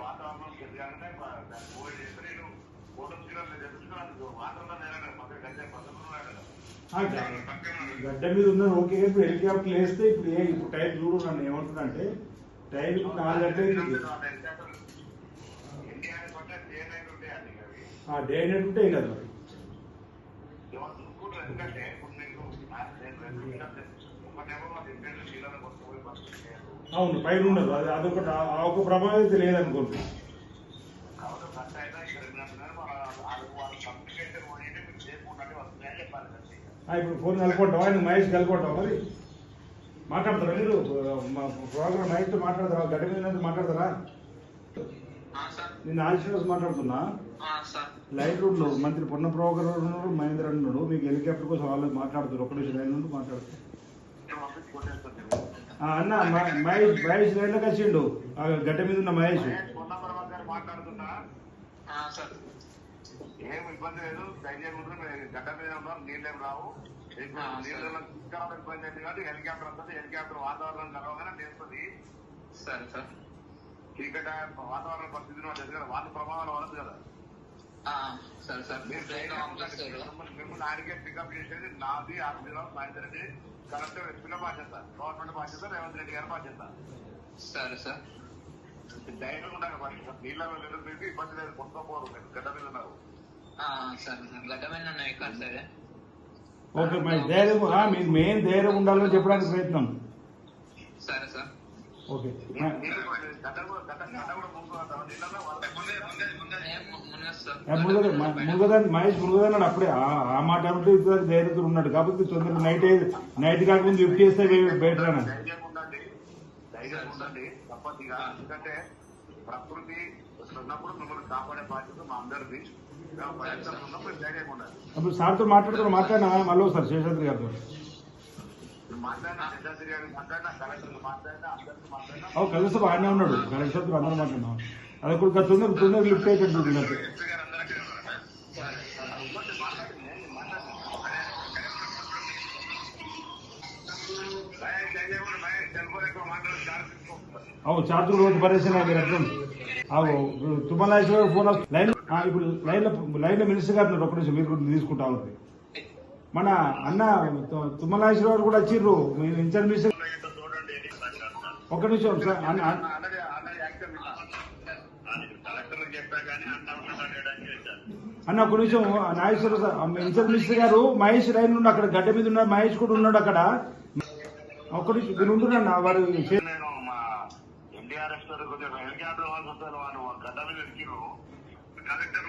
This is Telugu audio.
వాతావరణం పెరిగానే కోవిడ్ చేస్తే నేను పక్కన పక్కన గడ్డ మీద ఉన్నది ఓకే. ఇప్పుడు హెలికాప్టర్ వేస్తే ఇప్పుడు ఏ ఇప్పుడు టైం చూడు నన్ను ఏమంటున్నా అంటే టైం ఇప్పుడు నాలుగు డే నైట్ ఉంటాయి కాదు. మరి. అవును పైన ఉండదు. అది అదొకటి ఆ- ఒక చెప్పాలి కదా ఆ, ఇప్పుడు ఫోన్ కలుపుకుంటావా ఆయన మహేష్ కలుపుకుంటావా మరి? మాట్లాడతారా మీరు? మా ప్రోగ్రామ్ మహేష్తో మాట్లాడతారా? గడ్డ మీద మాట్లాడతారా? ఆ, సార్. నేను ఆదిశ్రీనివాస్ మాట్లాడుతున్నా? ఆ, సార్. లైట్ రోడ్లో మంత్రి పొన్న ప్రోగ్రామ్ ఉన్నారు మహేంద్ర ఉన్నాడు మీకు హెలికాప్టర్ కోసం వాళ్ళు మాట్లాడుతారు ఒక్క నిమిషం లైన్ నుండి మాట్లాడుతారు నేను పంపించి కొట్టేస్తాను ఆ, అన్న మ- మహేష్ మహేష్ లైన్లోకి వచ్చిండు ఆ గడ్డ మీద ఉన్న మహేష్. మహేష్ పొన్నపరమ గారు మాట్లాడుతున్నా ఆ, సార్. ఏం ఇబ్బంది లేదు. ధైర్యం గడ్డ మీద ఉన్నాం నీళ్ళేం రావు. నీళ్ళ ఇంకా ఇబ్బంది అయింది కాబట్టి హెలికాప్టర్ వస్తుంది. హెలికాప్టర్ వాతావరణం కలవగానే సరే వాతావరణ పరిస్థితి వాత ప్రభావాలు వలదు కదా. సరే సార్. మీరు మిమ్మల్ని- ఆడికే పికప్ చేసేది నాది ఆఫీసరావు సాయంత్రం రెడ్డి కలెక్టర్ ఎస్పీల బాధ్యత. గవర్నమెంట్ బాధ్యత రేవంత్ రెడ్డి గారి బాధ్యత. సరే సార్. ధైర్యం ఉండాలి మరి నీళ్ళ లేదు మీకు ఇబ్బంది లేదు కొనుక్కోపోరు మీరు గడ్డ మీద ఉన్నారు ఆ, సరే సార్. గడ్డమైన ఉన్నాయి ఇక్కడ సరే ఓకే మరి ధైర్యం మీరు మెయిన్ ధైర్యం ఉండాలని చెప్పడానికి ప్రయత్నం. ఓకే. నీళ్ళు- నీళ్ళు కూడా లేదు. గడ్డ కూడా గడ్డ గడ్డ కూడా ముందు అంటారు నీళ్ళలో వాళ్ళ ముందే ముందే ముందే ఏం ము- మునగదు సార్ ఆ, మునుగద మ- మునుగదాన్ని మహేష్ మునుగదన్నాడు అప్పుడే. ఆ- మాట అంటే ఇద్దరు ధైర్యంతో ఉన్నాడు. కాబట్టి తొందరగా నైట్ నైట్ కాకముందు లిఫ్ట్ చేస్తే బెటర్ అని ధైర్యం ఉండండి ధైర్యం ఉండండి తప్పదిగా. ఎందుకంటే ప్రకృతి ఉన్నప్పుడు మిమ్మల్ని కాపాడే బాధ్యత మా అందరిది. అప్పుడు సార్తో మాట్లాడుతున్నా మాట్లాడినా మళ్ళీ ఒకసారి శేషాద్రి గారితో. అవు కలిసి బాగానే ఉన్నాడు కలెక్టర్తో అందరూ మాట్లాడినాం. అది ఇప్పుడు తొందర తొందరగా లిఫ్ట్ ఉంది నాకు. అవు చార్జు రోజు ఎట్లా అవు తుమ్మలాశ్వర ఫోన్ లైన్ ఇప్పుడు లైన్ లైన్ మినిస్టర్ గారు ఒక్క నిమిషం మీరు తీసుకుంటా ఉంది మన అన్న తు- గారు కూడా వచ్చిర్రు. మీరు ఇన్ఛార్జ్ మినిస్టర్ ఏంటో నిమిషం సార్. అన్న అన్న- ఒక నిమిషం నాగేశ్వర సార్. ఇన్ఛార్జ్ మినిస్టర్ గారు మహేష్ రైన్ నుండి అక్కడ గడ్డ మీద ఉన్న మహేష్ కూడా ఉన్నాడు అక్కడ. ఒక నిమిషం మీరు ఉంటున్నా వారు చే- హెలికాప్టర్ వాళ్ళు వస్తారు వాళ్ళు గడ్డ మీద కలెక్టర్